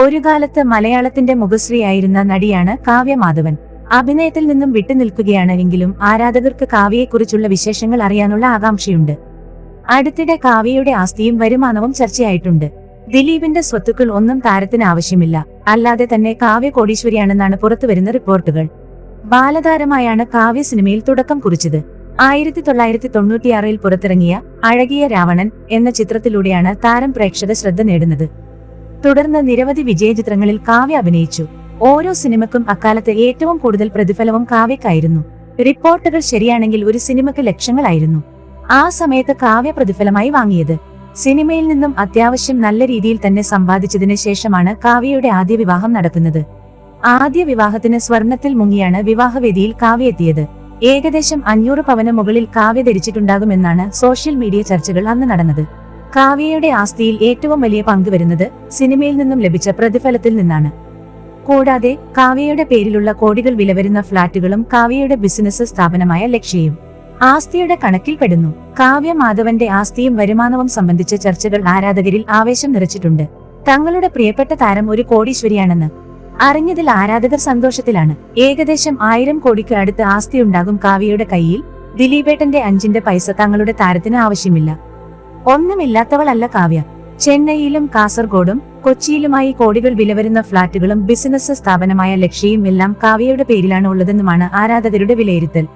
ഒരു കാലത്ത് മലയാളത്തിന്റെ മുഖശ്രീയായിരുന്ന നടിയാണ് കാവ്യ മാധവൻ അഭിനയത്തിൽ നിന്നും വിട്ടുനിൽക്കുകയാണ് എങ്കിലും ആരാധകർക്ക് കാവ്യയെക്കുറിച്ചുള്ള വിശേഷങ്ങൾ അറിയാനുള്ള ആകാംക്ഷയുണ്ട്. അടുത്തിടെ കാവ്യയുടെ ആസ്തിയും വരുമാനവും ചർച്ചയായിട്ടുണ്ട്. ദിലീപിന്റെ സ്വത്തുക്കൾ ഒന്നും താരത്തിന് ആവശ്യമില്ല. അല്ലാതെ തന്നെ കാവ്യ കോടീശ്വരിയാണെന്നാണ് പുറത്തുവരുന്ന റിപ്പോർട്ടുകൾ. ബാലതാരമായാണ് കാവ്യ സിനിമയിൽ തുടക്കം കുറിച്ചത്. ആയിരത്തി തൊള്ളായിരത്തി തൊണ്ണൂറ്റിയാറിൽ പുറത്തിറങ്ങിയ അഴകിയ രാവണൻ എന്ന ചിത്രത്തിലൂടെയാണ് താരം പ്രേക്ഷക ശ്രദ്ധ നേടുന്നത്. തുടർന്ന് നിരവധി വിജയചിത്രങ്ങളിൽ കാവ്യ അഭിനയിച്ചു. ഓരോ സിനിമക്കും അക്കാലത്ത് ഏറ്റവും കൂടുതൽ പ്രതിഫലവും കാവ്യക്കായിരുന്നു. റിപ്പോർട്ടുകൾ ശരിയാണെങ്കിൽ ഒരു സിനിമയ്ക്ക് ലക്ഷങ്ങളായിരുന്നു. ആ സമയത്ത് കാവ്യ പ്രതിഫലമായി വാങ്ങിയത്. സിനിമയിൽ നിന്നും അത്യാവശ്യം നല്ല രീതിയിൽ തന്നെ സമ്പാദിച്ചതിന് ശേഷമാണ് കാവ്യയുടെ ആദ്യ വിവാഹം നടക്കുന്നത്. ആദ്യ വിവാഹത്തിന് സ്വർണത്തിൽ മുങ്ങിയാണ് വിവാഹവേദിയിൽ കാവ്യ എത്തിയത്. ഏകദേശം അഞ്ഞൂറ് പവന് മുകളിൽ കാവ്യ ധരിച്ചിട്ടുണ്ടാകുമെന്നാണ് സോഷ്യൽ മീഡിയ ചർച്ചകൾ അന്ന് നടന്നത്. കാവ്യയുടെ ആസ്തിയിൽ ഏറ്റവും വലിയ പങ്ക് വരുന്നത് സിനിമയിൽ നിന്നും ലഭിച്ച പ്രതിഫലത്തിൽ നിന്നാണ്. കൂടാതെ കാവ്യയുടെ പേരിലുള്ള കോടികൾ വിലവരുന്ന ഫ്ളാറ്റുകളും കാവ്യയുടെ ബിസിനസ് സ്ഥാപനമായ ലക്ഷ്യയും ആസ്തിയുടെ കണക്കിൽപ്പെടുന്നു കാവ്യ മാധവന്റെ ആസ്തിയും വരുമാനവും സംബന്ധിച്ച ചർച്ചകൾ ആരാധകരിൽ ആവേശം നിറച്ചിട്ടുണ്ട്. തങ്ങളുടെ പ്രിയപ്പെട്ട താരം ഒരു കോടീശ്വരിയാണെന്ന് അറിഞ്ഞതിൽ ആരാധകർ സന്തോഷത്തിലാണ്. ഏകദേശം ആയിരം കോടിക്ക് അടുത്ത് ആസ്തിയുണ്ടാകും കാവ്യയുടെ കയ്യിൽ ദിലീപേട്ടന്റെ അഞ്ചിന്റെ പൈസ തങ്ങളുടെ താരത്തിന് ആവശ്യമില്ല. ഒന്നുമില്ലാത്തവളല്ല കാവ്യ. ചെന്നൈയിലും കാസർഗോഡും കൊച്ചിയിലുമായി കോടികൾ വിലവരുന്ന ഫ്ളാറ്റുകളും ബിസിനസ് സ്ഥാപനമായ ലക്ഷ്യയും എല്ലാം കാവ്യയുടെ പേരിലാണ് ഉള്ളതെന്നുമാണ് ആരാധകരുടെ വിലയിരുത്തൽ.